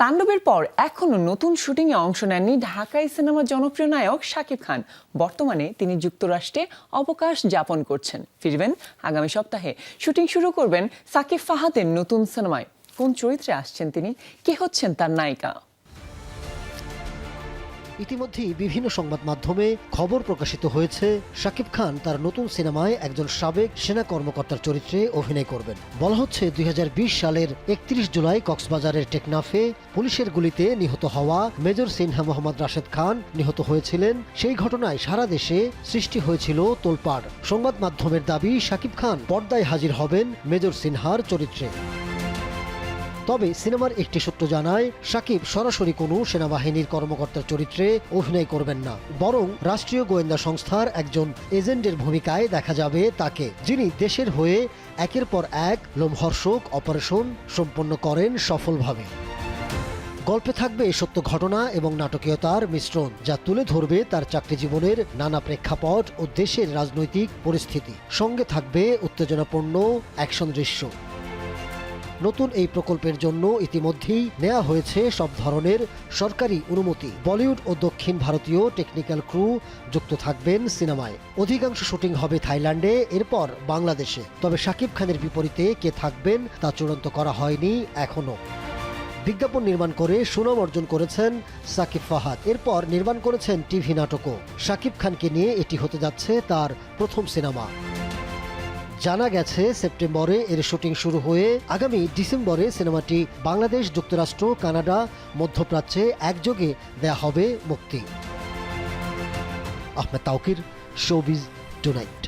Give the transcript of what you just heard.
তাণ্ডবের পর এখনও নতুন শুটিংয়ে অংশ নেননি ঢাকাই সিনেমার জনপ্রিয় নায়ক শাকিব খান। বর্তমানে তিনি যুক্তরাষ্ট্রে অবকাশ যাপন করছেন। ফিরবেন আগামী সপ্তাহে। শুটিং শুরু করবেন সাকিব ফাহাদের নতুন সিনেমায়। কোন চরিত্রে আসছেন তিনি? কে হচ্ছেন তার নায়িকা? ইতিমধ্যেই বিভিন্ন সংবাদ মাধ্যমে খবর প্রকাশিত হয়েছে, শাকিব খান তার নতুন সিনেমায় একজন সাবেক সেনা কর্মকর্তার চরিত্রে অভিনয় করবেন। বলা হচ্ছে, দুই হাজার বিশ সালের একত্রিশ জুলাই কক্সবাজারের টেকনাফে পুলিশের গুলিতে নিহত হওয়া মেজর সিনহা মোহাম্মদ রাশেদ খান নিহত হয়েছিলেন। সেই ঘটনায় সারা দেশে সৃষ্টি হয়েছিল তোলপাড়। সংবাদ মাধ্যমের দাবি, শাকিব খান পর্দায় হাজির হবেন মেজর সিনহার চরিত্রে। তবে সিনেমার একটি সূত্র জানায়, সাকিব সরাসরি কোনো সেনাবাহিনীর কর্মকর্তার চরিত্রে অভিনয় করবেন না, বরং রাষ্ট্রীয় গোয়েন্দা সংস্থার একজন এজেন্টের ভূমিকায় দেখা যাবে তাকে, যিনি দেশের হয়ে একের পর এক লোমহর্ষক অপারেশন সম্পন্ন করেন সফলভাবে। গল্পে থাকবে সত্য ঘটনা এবং নাটকীয়তার মিশ্রণ, যা তুলে ধরবে তার চাকরি জীবনের নানা প্রেক্ষাপট ও দেশের রাজনৈতিক পরিস্থিতি। সঙ্গে থাকবে উত্তেজনাপূর্ণ অ্যাকশন দৃশ্য। নতুন এই প্রকল্পের জন্য ইতিমধ্যেই নেওয়া হয়েছে সব ধরনের সরকারি অনুমতি। বলিউড ও দক্ষিণ ভারতীয় টেকনিক্যাল ক্রু যুক্ত থাকবেন সিনেমায়। অধিকাংশ শুটিং হবে থাইল্যান্ডে, এরপর বাংলাদেশে। তবে শাকিব খানের বিপরীতে কে থাকবেন তা চূড়ান্ত করা হয়নি এখনও। বিজ্ঞাপন নির্মাণ করে সুনাম অর্জন করেছেন সাকিব ফাহাদ। এরপর নির্মাণ করেছেন টিভি নাটকও। শাকিব খানকে নিয়ে এটি হতে যাচ্ছে তার প্রথম সিনেমা। জানা গেছে, সেপ্টেম্বরে এর শুটিং শুরু হয়ে আগামী ডিসেম্বরে সিনেমাটি বাংলাদেশ, যুক্তরাষ্ট্র, কানাডা, মধ্যপ্রাচ্যে একযোগে দেয়া হবে মুক্তি। Ahmed Taukir, showbiz tonight.